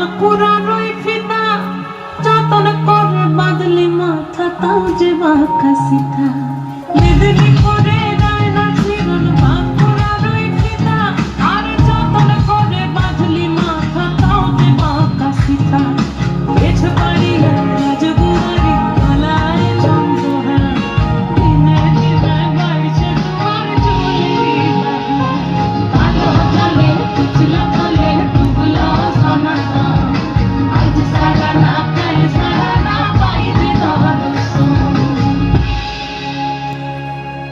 বাঁকুড়া রই ফিতা চাতন করে বাদলি মাথা তাও যে বাঁকা সিধা মেদিনীপুর